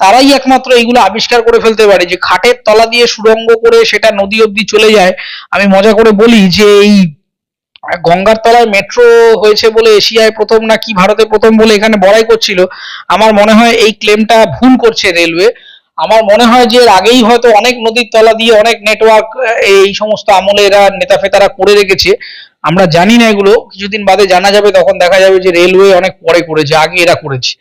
তারাই একমাত্র এইগুলো আবিষ্কার করে ফেলতে পারে। যে খাটের তলা দিয়ে সুরঙ্গ করে সেটা নদী অব্দি চলে যায়। আমি মজা করে বলি যে এই গঙ্গার তলায় মেট্রো হয়েছে বলে এশিয়ায় প্রথম না কি ভারতে প্রথম বলে এখানে বড়াই করছিল। আমার মনে হয় এই ক্লেমটা ভুল করছে রেলওয়ে আমার মনে হয় যে আগেই হয়তো অনেক নদীর তলা দিয়ে অনেক নেটওয়ার্ক এই সমস্ত আমলে এরা নেতা ফেতারা করে রেখেছে। আমরা জানি না এগুলো। কিছুদিন বাদে জানা যাবে, তখন দেখা যাবে যে রেলওয়ে অনেক পরে করেছে, আগে এরা করেছে।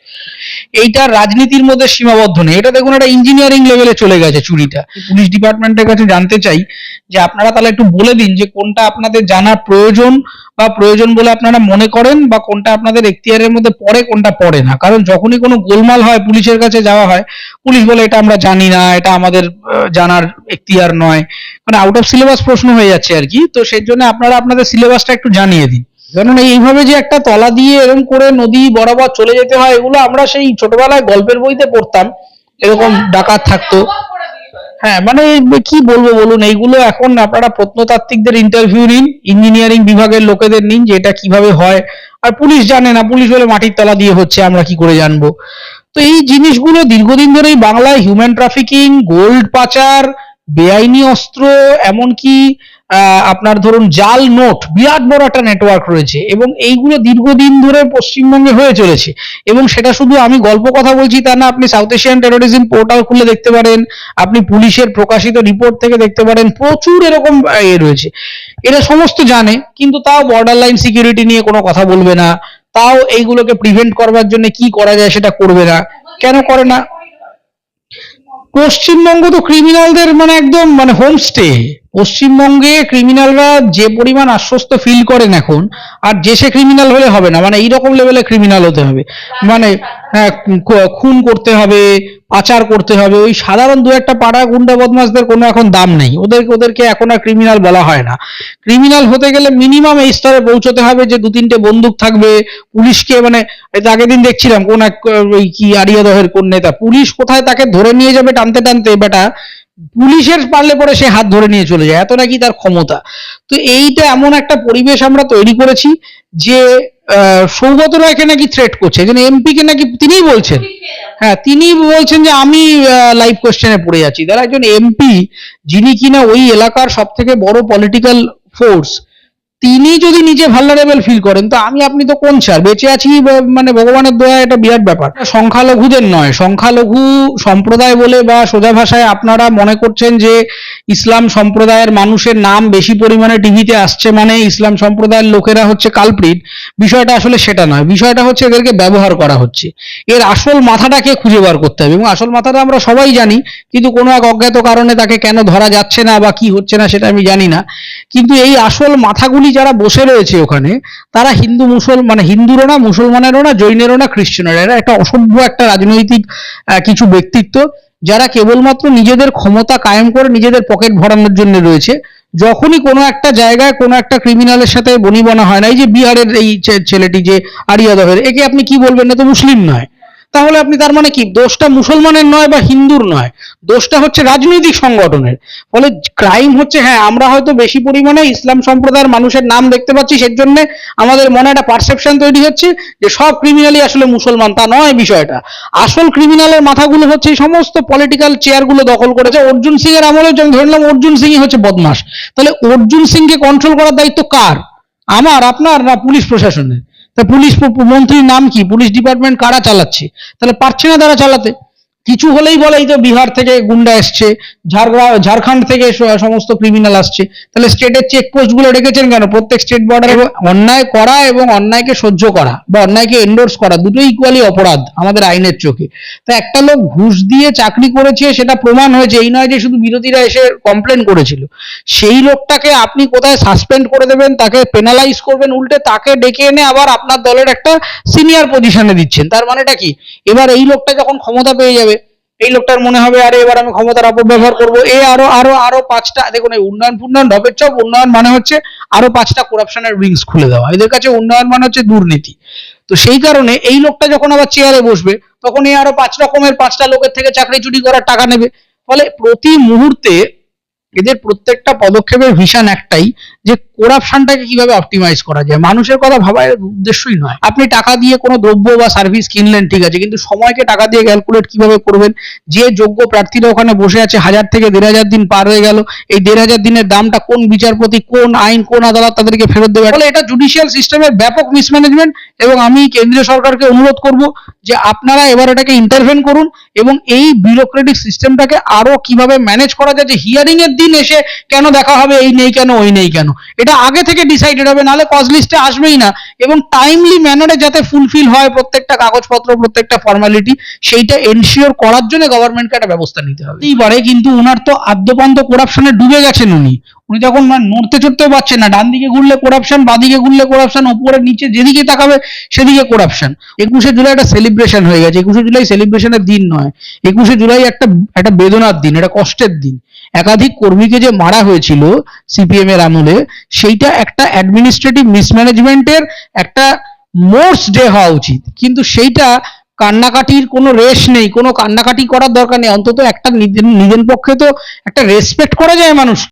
এইটা রাজনীতির মধ্যে সীমাবদ্ধ নেই। এটা দেখুন, একটা ইঞ্জিনিয়ারিং লেভেলে চলে গেছে চুরিটা। পুলিশ ডিপার্টমেন্টের কাছে জানতে চাই যে আপনারা তাহলে একটু বলে দিন যে কোনটা আপনাদের জানার প্রয়োজন বা প্রয়োজন বলে আপনারা মনে করেন বা কোনটা আপনাদের এখতিয়ারের মধ্যে পড়ে, কোনটা পড়ে না। কারণ যখনই কোনো গোলমাল হয় পুলিশের কাছে যাওয়া হয়, পুলিশ বলে এটা আমরা জানি না, এটা আমাদের জানার এখতিয়ার নয়। মানে আউট অফ সিলেবাস প্রশ্ন হয়ে যাচ্ছে আর কি। তো সেই জন্য আপনারা আপনাদের সিলেবাসটা একটু জানিয়ে দিন। কারণ এইভাবে যে একটা তলা দিয়ে এরকম করে নদী বরাবর চলে যেতে হয়, এগুলো আমরা সেই ছোটবেলায় গল্পের বইতে পড়তাম। এরকম ডাকাত থাকতো। হ্যাঁ মানে কি বলব বলুন, এইগুলো এখন আপনারা প্রত্নতাত্ত্বিকদের ইন্টারভিউ নিন ইঞ্জিনিয়ারিং বিভাগের লোকেদের নিন যে এটা কীভাবে হয়। আর পুলিশ জানে না, পুলিশ বলে মাটির তলা দিয়ে হচ্ছে, আমরা কি করে জানব? তো এই জিনিসগুলো দীর্ঘদিন ধরেই বাংলায় হিউম্যান ট্রাফিকিং গোল্ড পাচার, বেআইনি অস্ত্র, এমনকি আপনার ধরুন জাল নোট, বিরাট বড় একটা নেটওয়ার্ক রয়েছে এবং এইগুলো দীর্ঘদিন ধরে পশ্চিমবঙ্গে হয়ে চলেছে এবং সেটা শুধু আমি গল্প কথা বলছি তা না, আপনি সাউথ এশিয়ান টেরোরিজম পোর্টাল খুলে দেখতে পারেন, আপনি পুলিশের প্রকাশিত রিপোর্ট থেকে দেখতে পারেন, প্রচুর এরকম এ রয়েছে। এরা সমস্ত জানে, কিন্তু তাও বর্ডার লাইন সিকিউরিটি নিয়ে কোনো কথা বলবে না, তাও এইগুলোকে প্রিভেন্ট করবার জন্য কি করা যায় সেটা করবে না, কেন করে না? পশ্চিমবঙ্গ তো ক্রিমিনালদের মানে একদম মানে হোমস্টে পশ্চিমবঙ্গে ক্রিমিনালরা যে পরিমাণ আশ্বস্ত ফিল করেন এখন, আর যে সে ক্রিমিনাল হলে হবে না মানে এইরকম লেভেলে ক্রিমিনাল হতে হবে। মানে হ্যাঁ খুন করতে হবে, পাচার করতে হবে, ওই সাধারণ দু একটা পাড়া গুন্ডা বদমাসদের কোনো এখন দাম নেই। ওদেরকে ওদেরকে এখন আর ক্রিমিনাল বলা হয় না। ক্রিমিনাল হতে গেলে মিনিমাম এই স্তরে পৌঁছতে হবে যে দু তিনটে বন্দুক থাকবে, পুলিশকে মানে আগের দিন দেখছিলাম কোন এক, ওই কি আরিয়াদহের কোন নেতা, পুলিশ কোথায় তাকে ধরে নিয়ে যাবে টানতে টানতে, বেটা? পুলিশের পারলে পরে সে হাত ধরে নিয়ে চলে যায়, এত নাকি তার ক্ষমতা। তো এইটা এমন একটা পরিবেশ আমরা তৈরি করেছি যে সৌগত রায়কে নাকি থ্রেট করছে এখানে এমপি কে নাকি তিনিই বলছেন। হ্যাঁ তিনি বলছেন যে আমি লাইভ কোয়েশ্চেনে পড়ে যাচ্ছি তারা একজন এমপি, যিনি কিনা ওই এলাকার সব থেকে বড় পলিটিক্যাল ফোর্স তিনি যদি নিজে ভাল্লারেবল ফিল করেন, তো আমি, আপনি তো কোন ছাড় বেঁচে আছি মানে ভগবানের দয়া, এটা বিরাট ব্যাপার। সংখ্যালঘুদের নয়, সংখ্যালঘু সম্প্রদায় বলে বা সোজা ভাষায় আপনারা মনে করছেন যে ইসলাম সম্প্রদায়ের মানুষের নাম বেশি পরিমাণে টিভিতে আসছে মানে ইসলাম সম্প্রদায়ের লোকেরা হচ্ছে কালপ্রিট বিষয়টা আসলে সেটা নয়। বিষয়টা হচ্ছে এদেরকে ব্যবহার করা হচ্ছে। এর আসল মাথাটাকে খুঁজে বার করতে হবে। এবং আসল মাথাটা আমরা সবাই জানি, কিন্তু কোনো এক অজ্ঞাত কারণে তাকে কেন ধরা যাচ্ছে না বা কি হচ্ছে না, সেটা আমি জানি না। কিন্তু এই আসল মাথাগুলি যারা বসে রয়েছে ওখানে, তারা হিন্দু মুসল মানে হিন্দুরও না, মুসলমানেরও না, জৈনেরও না, খ্রিস্টানেরও এরা একটা অসভ্য একটা রাজনৈতিক কিছু ব্যক্তিত্ব যারা কেবলমাত্র নিজেদের ক্ষমতা কায়েম করে নিজেদের পকেট ভরানোর জন্য রয়েছে। যখনই কোনো একটা জায়গায় কোনো একটা ক্রিমিনালের সাথে বনিবনা হয় না, এই যে বিহারের এই ছেলেটি যে আরিয়াদহের, একে আপনি কি বলবেন? না তো মুসলিম নয়। তাহলে আপনি তার মানে কি? দোষটা মুসলমানের নয় বা হিন্দুর নয়। দোষটা হচ্ছে রাজনৈতিক সংগঠনের। ফলে ক্রাইম হচ্ছে হ্যাঁ আমরা হয়তো বেশি পরিমাণে ইসলাম সম্প্রদায়ের মানুষের নাম দেখতে পাচ্ছি সেই জন্য আমাদের মনে একটা পারসেপশন তৈরি হচ্ছে যে সব ক্রিমিনালই আসলে মুসলমান, তা নয় বিষয়টা। আসল ক্রিমিনালের মাথাগুলো হচ্ছে এই সমস্ত পলিটিক্যাল চেয়ারগুলো দখল করেছে। অর্জুন সিং এর আমলে আমি ধরে নিলাম অর্জুন সিংই হচ্ছে বদমাস। তাহলে অর্জুন সিংকে কন্ট্রোল করার দায়িত্ব কার? আমার, আপনার না পুলিশ প্রশাসনের? তা পুলিশ মন্ত্রীর নাম কি? পুলিশ ডিপার্টমেন্ট কারা চালাচ্ছে? তাহলে পারছে না তারা চালাতে। কিছু হলেই বলে এই তো বিহার থেকে গুন্ডা এসছে ঝাড়গ্রাম ঝাড়খণ্ড থেকে সমস্ত ক্রিমিনাল আসছে। তাহলে স্টেটের চেকপোস্টগুলো রেখেছেন কেন? প্রত্যেক স্টেট বর্ডারে অন্যায় করা এবং অন্যায়কে সহ্য করা বা অন্যায়কে এন্ডোর্স করা দুটোই ইকুয়ালি অপরাধ আমাদের আইনের চোখে। তো একটা লোক ঘুষ দিয়ে চাকরি করেছে, সেটা প্রমাণ হয়েছে। এই নয় যে শুধু বিরোধীরা এসে কমপ্লেন করেছিল। সেই লোকটাকে আপনি কোথায় সাসপেন্ড করে দেবেন? তাকে পেনালাইজ করবেন উল্টে, তাকে ডেকে এনে আবার আপনার দলের একটা সিনিয়র পজিশনে দিচ্ছেন। তার মানেটা কি? এবার এই লোকটা যখন ক্ষমতা পেয়ে যাবে এই লোকটার মনে হবে, আরে এবার আমি ক্ষমতার অপব্যবহার করব। এ আরও আরও আরও পাঁচটা, দেখুন এই উন্নয়ন উন্নয়ন ঢপের চপ উন্নয়ন মানে হচ্ছে আরও পাঁচটা করাপশনের উইংস খুলে দেওয়া। এদের কাছে উন্নয়ন মানে হচ্ছে দুর্নীতি। তো সেই কারণে এই লোকটা যখন আবার চেয়ারে বসবে, তখন এই আরও পাঁচ রকমের পাঁচটা লোকের থেকে চাকরি চুরি করার টাকা নেবে। ফলে প্রতি মুহূর্তে এদের প্রত্যেকটা পদক্ষেপের ভিশন একটাই যে করাপশনটাকে কীভাবে অপটিমাইজ করা যায়? মানুষের কথা ভাবার উদ্দেশ্যই নয়। আপনি টাকা দিয়ে কোনো দ্রব্য বা সার্ভিস কিনলেন, ঠিক আছে, কিন্তু সময়কে টাকা দিয়ে ক্যালকুলেট কীভাবে করবেন? যে যোগ্য প্রার্থীরা ওখানে বসে আছে, হাজার থেকে দেড় হাজার দিন পার হয়ে গেল, এই দেড় হাজার দিনের দামটা কোন বিচারপতি, কোন আইন, কোন আদালত তাদেরকে ফেরত দেবে? ফলে এটা জুডিশিয়াল সিস্টেমের ব্যাপক মিসম্যানেজমেন্ট এবং আমি কেন্দ্রীয় সরকারকে অনুরোধ করব যে আপনারা এবার এটাকে ইন্টারভেন করুন এবং এই বিউরোক্রেটিক সিস্টেমটাকে আরও কীভাবে ম্যানেজ করা যায়? যে হিয়ারিং এর দিন এসে কেন দেখা হবে, এই নেই কেন, ওই নেই কেন? এটা আগে থেকে ডিসাইডেড হবে, নাহলে কজ লিস্টে আসবেই না। এবং টাইমলি ম্যানারে যাতে ফুলফিল হয় প্রত্যেকটা কাগজপত্র, প্রত্যেকটা ফর্মালিটি সেইটা এনশিওর করার জন্য গভর্নমেন্টকে একটা ব্যবস্থা নিতে হবে। এইবারে কিন্তু ওনার তো আদ্যপান্ত করাপশনে ডুবে গেছেন উনি। উনি যখন নড়তে চড়তেও পারছেন না। ডান দিকে ঘুরলে করাপশন বাদিকে ঘুরলে করাপশন ওপরে নিচে যেদিকে তাকাবে সেদিকে করাপশন একুশে জুলাই একটা সেলিব্রেশন হয়ে গেছে। একুশে জুলাই সেলিব্রেশনের দিন নয়। একুশে জুলাই একটা একটা বেদনার দিন, একটা কষ্টের দিন। একাধিক কর্মীকে যে মারা হয়েছিল সিপিএম এর আমলে সেইটা একটা অ্যাডমিনিস্ট্রেটিভ মিসম্যানেজমেন্টের একটা মোর্স ডে হওয়া উচিত। কিন্তু সেইটা কান্নাকাটির কোনো রেস নেই, কোনো কান্নাকাটি করার দরকার নেই। অন্তত একটা নিজের পক্ষে তো একটা রেসপেক্ট করা যায় মানুষ